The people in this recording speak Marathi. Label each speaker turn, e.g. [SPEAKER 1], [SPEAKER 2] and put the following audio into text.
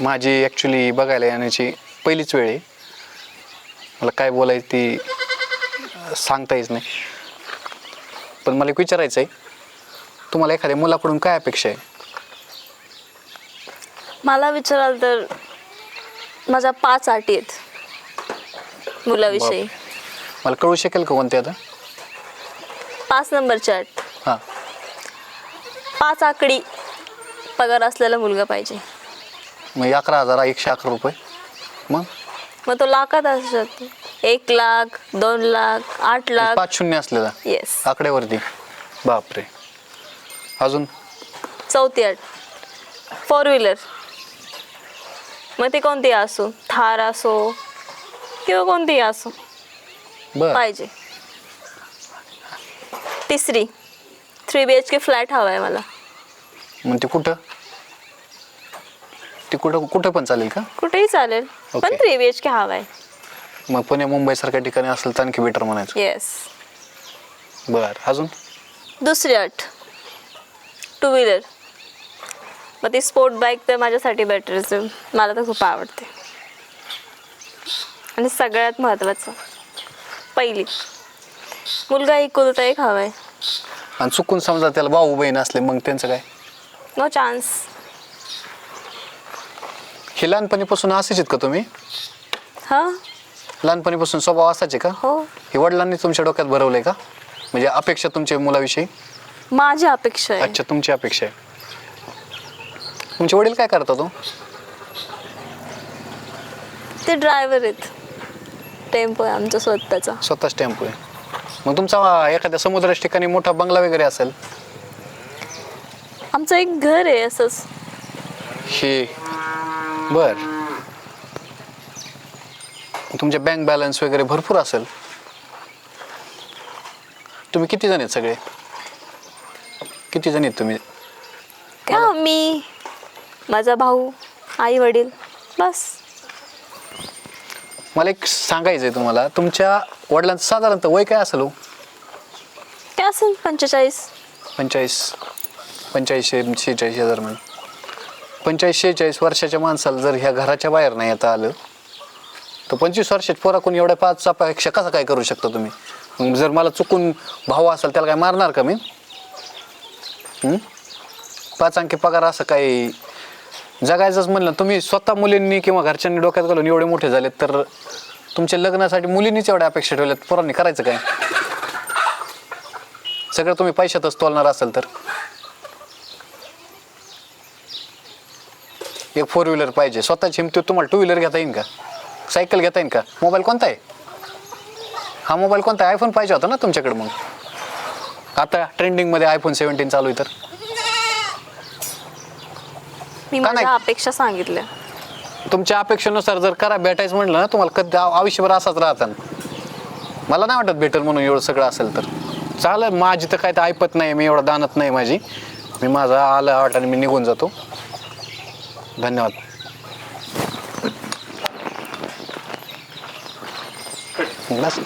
[SPEAKER 1] माझी ॲक्च्युली बघायला येण्याची पहिलीच वेळ आहे. मला काय बोलायचं ती सांगता येत नाही. पण मला एक विचारायचं आहे तुम्हाला एखाद्या मुलाकडून काय अपेक्षा आहे?
[SPEAKER 2] मला विचाराल तर माझ्या पाच अटी आहेत मुलाविषयी.
[SPEAKER 1] मला कळू शकेल का कोणते आता?
[SPEAKER 2] पाच नंबरची अट
[SPEAKER 1] हां.
[SPEAKER 2] पाच आकडी पगार असलेला मुलगा पाहिजे.
[SPEAKER 1] मग अकरा हजार एकशे अकरा रुपये. मग?
[SPEAKER 2] मग तो लाखात असू शकतो. एक लाख दोन लाख आठ लाख.
[SPEAKER 1] पाच शून्य असलेला.
[SPEAKER 2] येस
[SPEAKER 1] आकड्यावरती. बापरे. अजून?
[SPEAKER 2] चौथी अट फोर व्हीलर मग ती कोणती असो? थार असो किंवा कोणतीही असो.
[SPEAKER 1] बर.
[SPEAKER 2] पाहिजे. तिसरी. Three B H K flat हवा आहे मला.
[SPEAKER 1] मग ते कुठं? ते कुठं कुठं पण चालेल का?
[SPEAKER 2] कुठेही चालेल. पण. थ्री बी एच के हवा आहे.
[SPEAKER 1] मग पुणे मुंबईसारख्या ठिकाणी असेल तर आणखी बेटर म्हणायचं.
[SPEAKER 2] येस
[SPEAKER 1] बर अजून?
[SPEAKER 2] दुसरी अट. टू व्हीलर मग ती स्पोर्ट बाईक तर माझ्यासाठी बेटरच आहे. मला तर खूप आवडते. आणि सगळ्यात महत्त्वाचं पहिली. मुलगा एकुलता एक हवा आहे.
[SPEAKER 1] आणि चुकून समजा त्याला भाऊ बहीण असले मग त्यांचं काय?
[SPEAKER 2] नो चान्स
[SPEAKER 1] हे लहानपणीपासून असेच आहेत का तुम्ही?
[SPEAKER 2] हां.
[SPEAKER 1] लहानपणीपासून स्वभाव आहे का?
[SPEAKER 2] हो.
[SPEAKER 1] हे वडिलांनी तुमच्या डोक्यात भरवलंय का? म्हणजे अपेक्षा तुमच्या मुलाविषयी?
[SPEAKER 2] माझी अपेक्षा आहे.
[SPEAKER 1] अच्छा तुमची अपेक्षा आहे. तुमचे वडील काय करतात हो?
[SPEAKER 2] ते ड्रायव्हर आहेत. टेम्पो आहे आमचा स्वतःचा.
[SPEAKER 1] स्वतःच टेम्पो आहे. मग तुमचा एखाद्या समुद्राच्या ठिकाणी मोठा बंगला वगैरे असेल?
[SPEAKER 2] आमचं एक घर आहे असंच.
[SPEAKER 1] हे बर. तुमचे बँक बॅलन्स वगैरे भरपूर असेल. तुम्ही किती जण आहेत सगळे? किती जण आहेत तुम्ही?
[SPEAKER 2] का मी माझा भाऊ आई वडील बस.
[SPEAKER 1] मला एक सांगायचं आहे तुम्हाला तुमच्या वडिलांचं साधारणतः वय काय असेल हो?
[SPEAKER 2] काय असेल पंचेचाळीस.
[SPEAKER 1] पंचेचाळीस पंच्याऐंशी शेहेचाळीस या दरम्यान पंचेचाळीस शेहेचाळीस वर्षाच्या माणसाला जर ह्या घराच्या बाहेर नाही येता आलं तर पंचवीस वर्षात पोरा कोणी एवढ्या पाच अपेक्षा कसा काय करू शकता तुम्ही? मग जर मला चुकून भाऊ असेल त्याला काय मारणार का मी? पाच अंकी पगार असं काही जगायचंच म्हणलं तुम्ही स्वतः मुलींनी किंवा घरच्यांनी डोक्यात घालून एवढे मोठे झालेत तर तुमच्या लग्नासाठी मुलींनीच एवढ्या अपेक्षा ठेवल्यात पोरांनी करायचं काय? सगळं तुम्ही पैशातच तोलणार असाल तर. एक फोर व्हीलर पाहिजे. स्वतःची हिमतीत तुम्हाला टू व्हीलर घेता येईल का? सायकल घेता येईल का? मोबाईल कोणता आहे? हा मोबाईल कोणता आहे? आयफोन पाहिजे होता ना तुमच्याकडे मग. आता ट्रेंडिंगमध्ये आयफोन सेव्हन्टीन चालू आहे तर.
[SPEAKER 2] मी
[SPEAKER 1] का नाही?
[SPEAKER 2] माझ्या अपेक्षा सांगितल्या.
[SPEAKER 1] तुमच्या अपेक्षेनुसार जर करा भेटायचं म्हटलं ना तुम्हाला कधी आव- आयुष्यभर असाच राहता मला नाही वाटत भेटेल म्हणून एवढं सगळं असेल तर. चालेल माझी तर काय तर ऐपत नाही मी एवढं दानत नाही माझी. मी माझा आलं वाटाने मी निघून जातो. धन्यवाद. बस.